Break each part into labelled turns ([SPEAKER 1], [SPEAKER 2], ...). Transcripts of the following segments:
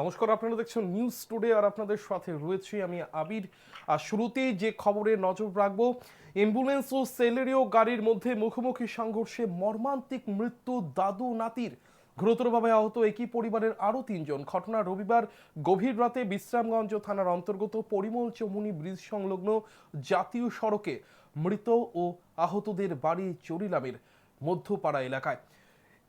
[SPEAKER 1] নমস্কার, আপনারা দেখছেন নিউজ টুডে আর আপনাদের সাথে রয়েছি আমি আবির। আর শুরুতেই যে খবরে নজর রাখব অ্যাম্বুলেন্স ও সেলেরিও গাড়ির মধ্যে মুখোমুখি সংঘর্ষে মর্মান্তিক মৃত্যু দাদু নাতির। গুরুতরভাবে আহত একই পরিবারের আরও তিনজন। ঘটনা রবিবার গভীর রাতে বিশ্রামগঞ্জ থানার অন্তর্গত পরিমল চমুনি ব্রিজ সংলগ্ন জাতীয় সড়কে মৃত ও আহতদের বাড়ি চরিলামের মধ্যপাড়া এলাকায়।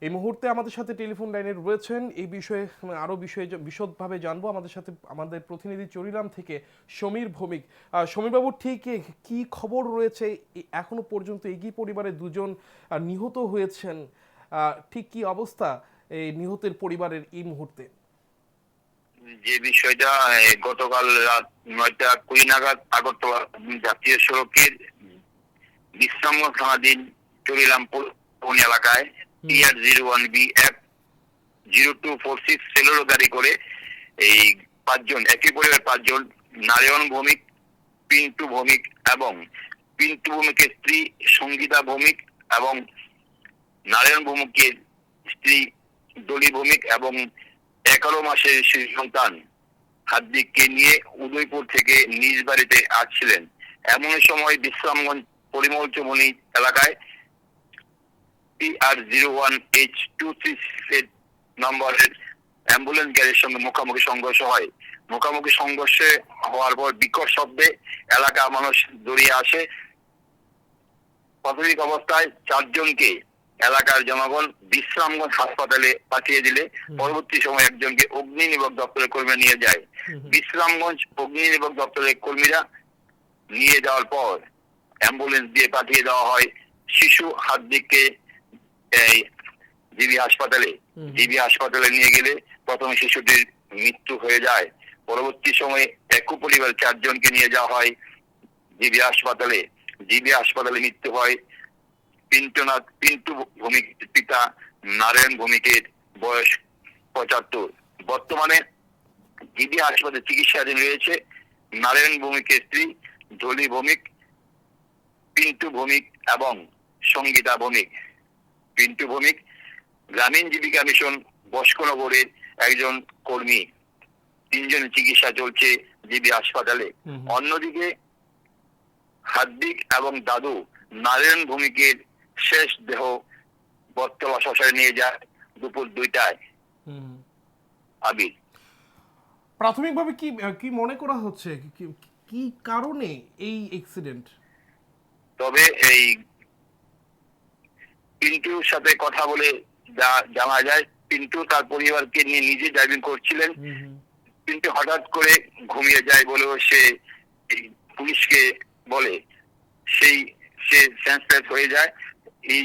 [SPEAKER 1] এই মুহূর্তে আমাদের সাথে টেলিফোন লাইনে রয়েছেন। এই বিষয়ে আরও বিষয়ে জ- বিশদভাবে জানব। আমাদের সাথে আমাদের প্রতিনিধি চরিরাম থেকে সমীর ভৌমিক। আহ, সমীরবাবু ঠিক কি খবর রয়েছে? এখনও পর্যন্ত এগি পরিবারের দুজন নিহত হয়েছেন। ঠিক কি অবস্থা এই নিহতের পরিবারের এই মুহূর্তে?
[SPEAKER 2] যে বিষয়টা গতকাল রাত নয়টা কুড়ি নাগাদ আগরতলা জাতীয় সড়কের বিশ্রামগঞ্জ থানাধীন চরিলামপুর এলাকায় TR zero one B F zero two four six cellular গাড়ি করে এই পাঁচজন, একই পরিবারের পাঁচজন, নারায়ণ ভৌমিক, পিন্টু ভৌমিক এবং পিন্টু ভৌমিকের স্ত্রী সঙ্গীতা ভৌমিক এবং নারায়ণ ভৌমিকের স্ত্রী দলি ভৌমিক এবং এগারো মাসের শিশু সন্তান হাতদিককে নিয়ে উদয়পুর থেকে নিজ বাড়িতে আসছিলেন। এমন সময় বিশ্রামগঞ্জ পরিমল চমনি এলাকায় R zero one H two three নম্বরের অ্যাম্বুলেন্স গাড়ির সঙ্গে মুখোমুখি সংঘর্ষ হয়। মুখোমুখি সংঘর্ষে হওয়ার পর বিকট শব্দে এলাকা মানুষ দৌড়িয়ে আসে। প্রাথমিক অবস্থায় চারজনকে এলাকার জনগণ বিশ্রামগঞ্জ হাসপাতালে পাঠিয়ে দিলে। পরবর্তী সময় একজনকে অগ্নি নির্বাক দপ্তরের কর্মী নিয়ে যায়। বিশ্রামগঞ্জ অগ্নি নির্বাক দপ্তরের কর্মীরা নিয়ে যাওয়ার পর অ্যাম্বুলেন্স দিয়ে পাঠিয়ে দেওয়া হয়। শিশু হাতদিককে এই জিবি হাসপাতালে জিবি হাসপাতালে নিয়ে গেলে প্রথমে শিশুটির মৃত্যু হয়ে যায়। পরবর্তী সময়ে একু পরিবার চারজনকে নিয়ে যাওয়া হয় জিবি হাসপাতালে। জিবি হাসপাতালে মৃত্যু হয় পিন্টুনাথ পিন্টু ভৌমিক পিতা নারায়ণ ভূমিকের বয়স পঁচাত্তর। বর্তমানে জিবি হাসপাতালে চিকিৎসাধীন রয়েছে নারায়ণ ভৌমিকের স্ত্রী জলি ভৌমিক পিন্টু ভৌমিক এবং সঙ্গীতা ভৌমিক। পিন্টু ভৌমিক গ্রামীণ জীবিকা মিশন বস্কনগরের একজন কর্মী। তিনজনের চিকিৎসা চলছে জিবি হাসপাতালে। অন্যদিকে হার্দিক এবং দাদু নারায়ণ ভৌমিকের শেষ দেহ বর্তলা শ্মশানে নিয়ে যায় দুপুর দুইটায়। আবির।
[SPEAKER 1] প্রাথমিকভাবে কি কি মনে করা হচ্ছে? কি- কারণে এই অ্যাক্সিডেন্ট
[SPEAKER 2] তবে এই পিন্টুর সাথে কথা বলে যা জানা যায়। পিন্টু তার পরিবারকে নিয়ে নিজে ড্রাইভিং করছিলেন। কিন্তু হঠাৎ করে ঘুমিয়ে যায় বলেও সে পুলিশকে বলে। সেই সে সেন্সলেস হয়ে যায়। এই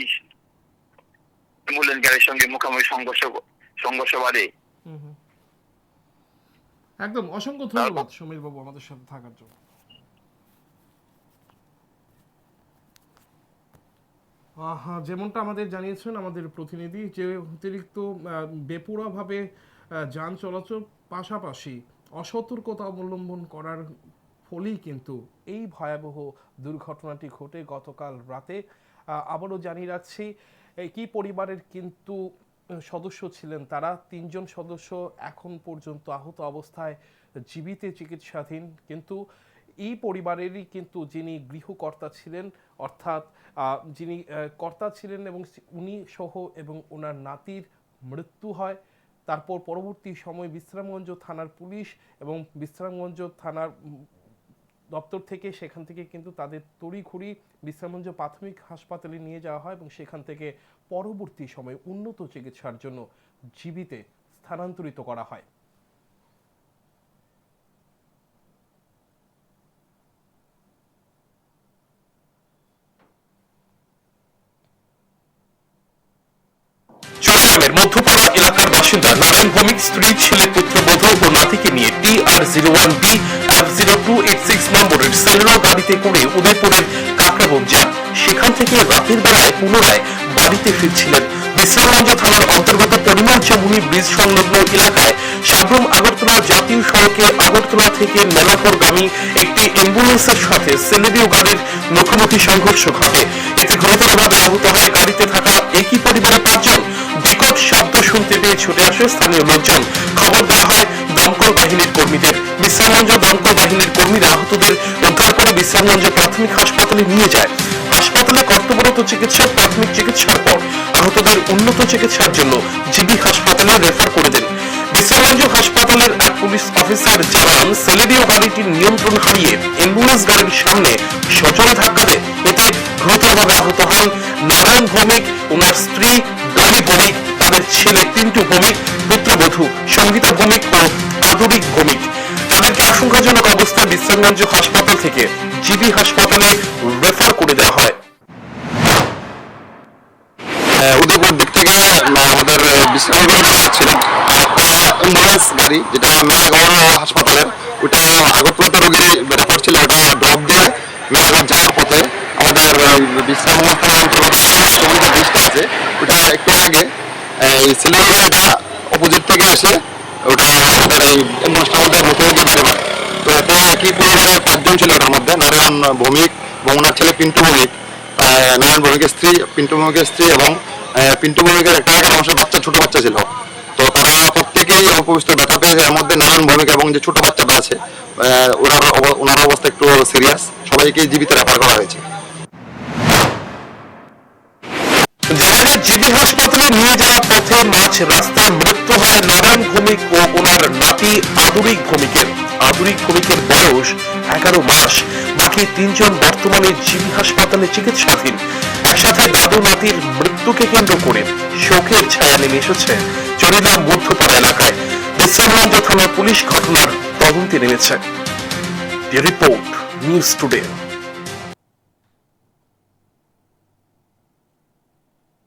[SPEAKER 2] অ্যাম্বুলেন্স গাড়ির সঙ্গে মুখোমুখি সংঘর্ষ সংঘর্ষ বাড়ে।
[SPEAKER 1] একদম অসংখ্য ধন্যবাদ সমীর বাবু আমাদের সাথে থাকার জন্য। যেমনটা আমাদের জানিয়েছেন আমাদের প্রতিনিধি যে অতিরিক্ত আহ, যান চলাচল পাশাপাশি অসতর্কতা অবলম্বন করার ফলেই কিন্তু এই ভয়াবহ দুর্ঘটনাটি ঘটে গতকাল রাতে। আবারও জানিয়ে রাখছি একই পরিবারের কিন্তু সদস্য ছিলেন তারা তিনজন সদস্য এখন পর্যন্ত আহত অবস্থায় জীবিতে চিকিৎসাধীন। কিন্তু এই পরিবারেরই কিন্তু যিনি গৃহকর্তা ছিলেন, অর্থাৎ যিনি কর্তা ছিলেন এবং উনি সহ এবং ওনার নাতির মৃত্যু হয়। তারপর পরবর্তী সময় বিশ্রামগঞ্জ থানার পুলিশ এবং বিশ্রামগঞ্জ থানার দপ্তর থেকে সেখান থেকে কিন্তু তাদের তড়িঘড়ি বিশ্রামগঞ্জ প্রাথমিক হাসপাতালে নিয়ে যাওয়া হয় এবং সেখান থেকে পরবর্তী সময়ে উন্নত চিকিৎসার জন্য জীবিতে স্থানান্তরিত করা হয়।
[SPEAKER 3] চট্টগ্রামের মধ্যপাড়া এলাকার বাসিন্দা নারায়ণ ভৌমিক, স্ত্রী, ছেলে পুত্রবধূ ও নাতিকে নিয়ে T R zero one B F zero two eight six নম্বরের সেলুলার গাড়িতে করে উদয়পুরের কাকরাবন যান। সেখান থেকে রাতের বেলায় পুনরায় বাড়িতে ফিরছিলেন। বিশ্রামগঞ্জ থানার অন্তর্গত পরিমল চমুনি ব্রিজ সংলগ্ন এলাকায় সাবরুম আগরতলা জাতীয় সড়কে আগরতলা থেকে মেলাপুরগামী একটি অ্যাম্বুলেন্সের সাথে সেলেরিও গাড়ির মুখোমুখি সংঘর্ষ ঘটে। এতে গুরুতরভাবে আহত হয় গাড়িতে থাকা ছুটে আসে স্থানীয় লোকজন। খবর দেওয়া হয় দমকল বাহিনীর কর্মীদের। বিশ্রামগঞ্জ দমকল বাহিনীর কর্মীরা আহতদের উদ্ধার করে বিশ্রামগঞ্জ প্রাথমিক হাসপাতালে নিয়ে যায়। হাসপাতালে কর্তব্যরত চিকিৎসক প্রাথমিক চিকিৎসার পর আহতদের উন্নত চিকিৎসার জন্য জিবি হাসপাতালে রেফার করে দেন। বিশ্রামগঞ্জ হাসপাতালের এক পুলিশ অফিসার জানান সেলেরিও গাড়িটির নিয়ন্ত্রণ হারিয়ে অ্যাম্বুলেন্স গাড়ির সামনে সজোরে ধাক্কা দেয়। এতে গুরুতরভাবে আহত হন নারায়ণ ভৌমিক। ওনার স্ত্রী ডলি ভৌমিক। তাদের ছেলে পিন্টু ভৌমিক পুত্রবধূ সঙ্গীতা ভৌমিক ও আদরিক ভৌমিক। তাদেরকে আশঙ্কাজনক অবস্থায় বিশ্রামগঞ্জ হাসপাতাল থেকে জিবি হাসপাতালে রেফার করে দেওয়া হয়।
[SPEAKER 4] উদয়পুর দিক থেকে আমাদের বিশ্রামগঞ্জ অ্যাম্বুলেন্স গাড়ি যেটা মেলাগড় হাসপাতালের ওটা আগরতলাতে রোগী রেফার ছিল ওটা ড্রপ দিয়ে মেলাগড় যাওয়ার পথে আমাদের আহ, বিশ্রামগঞ্জ থানা অন্তর্গত সমিতি ব্রিজটা আছে ওটা একটু আগে আহ, এই সিলেট অপোজিট থেকে এসে ওটা এই মধ্যে মুখোমুখি বাড়ি তো এতে একই পরিবারের পাঁচজন ছিল ওটার মধ্যে? নারায়ণ ভৌমিক এবং ছেলে পিন্টু ভৌমিক নারায়ণ ভৌমিকের স্ত্রী, পিন্টু ভৌমিকের স্ত্রী এবং পিন্টু ভৌমিকের একটা এগারো মাসের বাচ্চা, ছোট বাচ্চা ছিল। তো তারা প্রত্যেকেই অপবিষ্ট ব্যথা পেয়েছে এর মধ্যে নারায়ণ ভৌমিক এবং যে ছোট বাচ্চাটা আছে ওনার ওনার অবস্থা একটু সিরিয়াস সবাইকে জীবিত রেফার করা হয়েছে।
[SPEAKER 3] যায় জিবি হাসপাতালে নিয়ে যাওয়ার পথে মাঝ রাস্তায় মৃত্যু হয় নারায়ণ ভৌমিক ও ওনার নাতি আদুরিক ভৌমিকের। আদুরিক ভৌমিকের বয়স এগারো মাস। বাকি তিনজন বর্তমানে জিবি হাসপাতালে চিকিৎসাধীন। একসাথে দাদু নাতির মৃত্যুকে কেন্দ্র করে শোকের ছায়া নেমে এসেছে চরিলাম মধ্যপাড়া এলাকায়। বিশ্রামগঞ্জ থানার পুলিশ ঘটনার তদন্তে নেমেছে। Report news today.